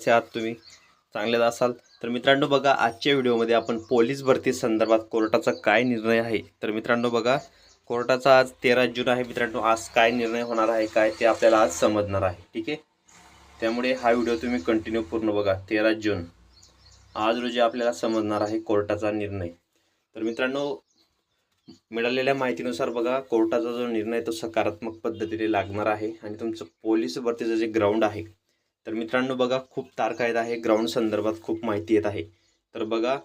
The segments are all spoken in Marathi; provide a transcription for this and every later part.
कसे आहात तुम्ही चांगलेच असाल. तर मित्रांनो बघा आजच्या व्हिडिओमध्ये आपण पोलीस भरती संदर्भात कोर्टाचा काय निर्णय आहे? तर मित्रांनो बघा कोर्टाचा आज तेरा जून आहे मित्रांनो. आज काय निर्णय होणार आहे काय ते आपल्याला आज समजणार आहे ठीक आहे? त्यामुळे हा व्हिडिओ तुम्ही कंटिन्यू पूर्ण बघा तेरा जून. आज रोजी आपल्याला समजणार आहे कोर्टाचा निर्णय. तर मित्रांनो मिळालेल्या माहितीनुसार बघा कोर्टाचा जो निर्णय तो सकारात्मक पद्धतीने लागणार आहे आणि तुमचं पोलीस भरतीचं जे ग्राउंड आहे तर मित्रांनो बघा खूप तारखा येत आहे. ग्राउंड संदर्भात खूप माहिती येत आहे. तर बघा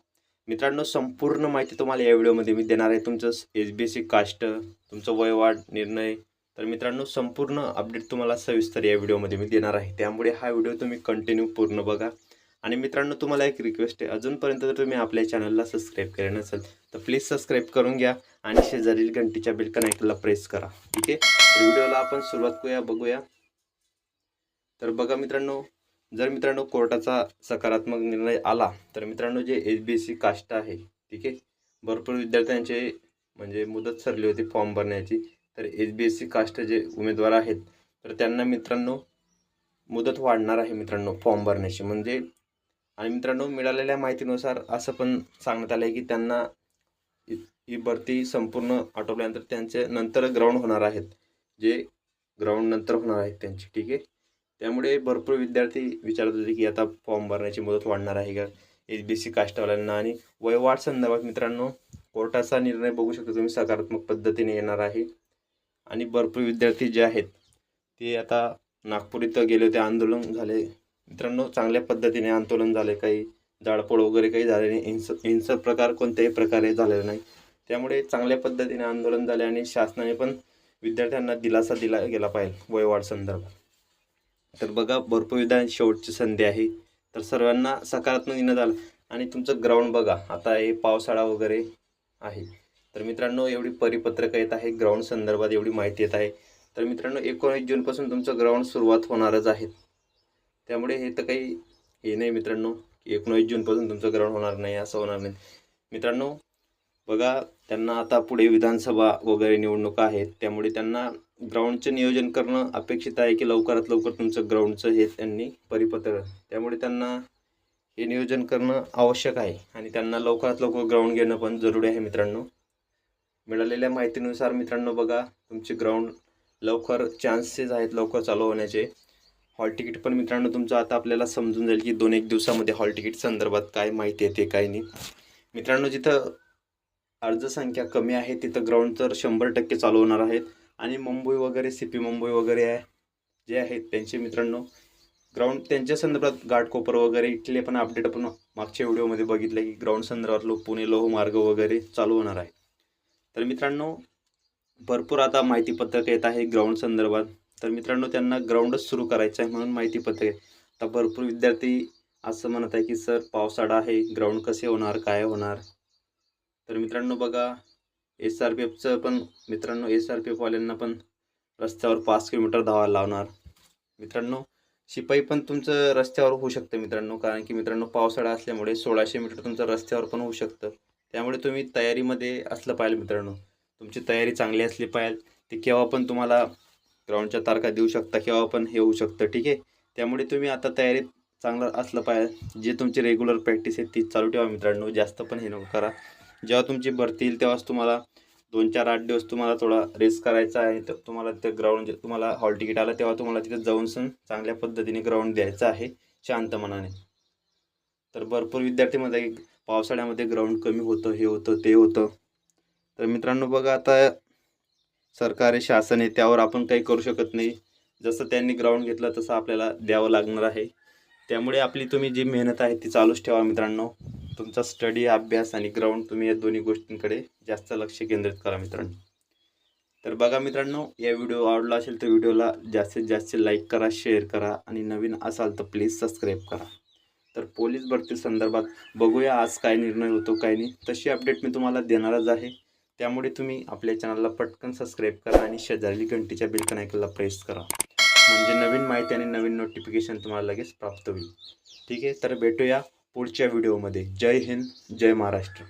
मित्रांनो संपूर्ण माहिती तुम्हाला या व्हिडिओमध्ये मी देणार आहे. तुमचं एस बी सी कास्ट तुमचं वयवाढ निर्णय. तर मित्रांनो संपूर्ण अपडेट तुम्हाला सविस्तर या व्हिडिओमध्ये मी देणार आहे. त्यामुळे हा व्हिडिओ तुम्ही कंटिन्यू पूर्ण बघा. आणि मित्रांनो तुम्हाला एक रिक्वेस्ट आहे. अजूनपर्यंत जर तुम्ही आपल्या चॅनलला सबस्क्राईब केले नसेल तर प्लीज सबस्क्राईब करून घ्या आणि शेजारील घंटीच्या बिलकन ऐकला प्रेस करा. ठीक आहे? व्हिडिओला आपण सुरुवात करूया बघूया. तर बघा मित्रांनो जर मित्रांनो कोर्टाचा सकारात्मक निर्णय आला तर मित्रांनो जे H B S C caste आहे ठीक आहे भरपूर विद्यार्थ्यांचे म्हणजे मुदत सरली होती फॉर्म भरण्याची. तर H B S C caste जे उमेदवार आहेत तर त्यांना मित्रांनो मुदत वाढणार आहे मित्रांनो फॉर्म भरण्याची. म्हणजे आणि मित्रांनो मिळालेल्या माहितीनुसार असं पण सांगण्यात आलं आहे की त्यांना इ- ही भरती संपूर्ण आटोपल्यानंतर त्यांचे नंतर ग्राउंड होणार आहेत. जे ग्राउंड नंतर होणार आहेत त्यांची ठीक आहे. त्यामुळे भरपूर विद्यार्थी विचारत होते की आता फॉर्म भरण्याची मुदत वाढणार आहे का? एच बी सी कास्टवाल्यांना आणि वयवाढ संदर्भात मित्रांनो कोर्टाचा निर्णय बघू शकता तुम्ही सकारात्मक पद्धतीने येणार आहे. आणि भरपूर विद्यार्थी जे आहेत ते आता नागपूर इथं गेले होते आंदोलन झाले. मित्रांनो चांगल्या पद्धतीने आंदोलन झाले काही जाळपोळ वगैरे काही झाले नाही. हिंस हिंसक प्रकार कोणत्याही प्रकारे झालेला नाही. त्यामुळे चांगल्या पद्धतीने आंदोलन झाले आणि शासनाने पण विद्यार्थ्यांना दिलासा दिला गेला पाहिजे वयवाढ संदर्भात. तर बघा भरपूर विधान शेवटची संधी आहे. तर सर्वांना सकारात्मक निर्णय आलं. आणि तुमचं ग्राउंड बघा आता हे पावसाळा वगैरे आहे. तर मित्रांनो एवढी परिपत्रक येत आहे ग्राउंड संदर्भात एवढी माहिती येत आहे. तर मित्रांनो एकोणीस जूनपासून तुमचं ग्राउंड सुरुवात होणारच आहे. त्यामुळे हे तर काही हे नाही मित्रांनो की एकोणीस जूनपासून तुमचं ग्राउंड होणार नाही असं होणार नाही. मित्रांनो बघा त्यांना आता पुढे विधानसभा वगैरे निवडणुका आहेत. त्यामुळे त्यांना ग्राउंडचं नियोजन करणं अपेक्षित आहे की लवकरात लवकर तुमचं ग्राउंडचं हे त्यांनी परिपत्र त्यामुळे त्यांना हे नियोजन करणं आवश्यक आहे आणि त्यांना लवकरात लवकर ग्राउंड घेणं पण जरुरी आहे मित्रांनो. मिळालेल्या माहितीनुसार मित्रांनो बघा तुमचे ग्राउंड लवकर चान्सेस आहेत लवकर चालू होण्याचे. हॉल तिकीट पण मित्रांनो तुमचं आता आपल्याला समजून जाईल की दोन एक दिवसामध्ये हॉल तिकीट संदर्भात काय माहिती येते काय नाही. मित्रांनो जिथं अर्जसंख्या कमी आहे तिथं ग्राउंड तर शंभर टक्के चालू होणार आहेत आणि मुंबई वगैरे सी पी मुंबई वगैरे आहे जे आहेत त्यांचे मित्रांनो. ग्राउंड त्यांच्या संदर्भात घाटकोपर वगैरे इथले पण अपडेट आपण मागच्या व्हिडिओमध्ये बघितलं की ग्राउंड संदर्भात लो पुणे लोहमार्ग वगैरे चालू होणार आहे. तर मित्रांनो भरपूर आता माहितीपत्रक येत आहे ग्राउंड संदर्भात. तर मित्रांनो त्यांना ग्राउंडच सुरू करायचं आहे म्हणून माहितीपत्रक आहे. आता भरपूर विद्यार्थी असं म्हणत आहे की सर पावसाळा आहे ग्राउंड कसे होणार काय होणार? तर मित्रांनो बघा एस आर पी एफचं पण मित्रांनो एस आर पी एफवाल्यांना पण रस्त्यावर पाच किलोमीटर धावायला लावणार. मित्रांनो शिपाई पण तुमचं रस्त्यावर होऊ शकतं मित्रांनो कारण की मित्रांनो पावसाळा असल्यामुळे सोळाशे मीटर तुमचं रस्त्यावर पण होऊ शकतं. त्यामुळे तुम्ही तयारीमध्ये असलं पाहिजे मित्रांनो. तुमची तयारी चांगली असली पाहिजे. ते केव्हा पण तुम्हाला ग्राउंडच्या तारखा देऊ शकता केव्हा पण हे होऊ शकतं ठीक आहे? त्यामुळे तुम्ही आता तयारीत चांगलं असलं पाहिजे. जे तुमची रेग्युलर प्रॅक्टिस आहे ती चालू ठेवा मित्रांनो. जास्त पण हे नको करा. जेव्हा तुमची भरती येईल तेव्हाच तुम्हाला दोन चार आठ दिवस तुम्हाला थोडा रेस्ट करायचा आहे. तर तुम्हाला ते ग्राउंड तुम्हाला हॉल तिकीट आलं तेव्हा तुम्हाला तिथे जाऊन सण चांगल्या पद्धतीने ग्राउंड द्यायचं आहे शांत मनाने. तर भरपूर विद्यार्थीमध्ये पावसाळ्यामध्ये ग्राउंड कमी होतं हे होतं ते होतं. तर मित्रांनो बघा आता सरकारी शासन आहे त्यावर आपण काही करू शकत नाही. जसं त्यांनी ग्राउंड घेतलं तसं आपल्याला द्यावं लागणार आहे. त्यामुळे आपली तुम्ही जी मेहनत आहे ती चालूच ठेवा मित्रांनो. तुमचा स्टडी अभ्यास आणि ग्राउंड तुम्ही या दोन्ही गोष्टींकडे जास्त लक्ष केंद्रित करा मित्रांनो. तर बघा मित्रांनो या व्हिडिओ आवडला असेल तर व्हिडिओला जास्तीत जास्त लाईक करा शेअर करा आणि नवीन असाल तर प्लीज सबस्क्राईब करा. तर पोलीस भरती संदर्भात बघूया आज काय निर्णय होतो काय नाही. तशी अपडेट मी तुम्हाला देणारच आहे. त्यामुळे तुम्ही आपल्या चॅनलला पटकन सबस्क्राईब करा आणि शेजारी घंटीच्या बिलकन ऐकायला प्रेस करा. म्हणजे नवीन माहिती आणि नवीन नोटिफिकेशन तुम्हाला लगेच प्राप्त होईल. ठीक आहे तर भेटूया पुढच्या व्हिडिओमध्ये. जय हिंद जय महाराष्ट्र.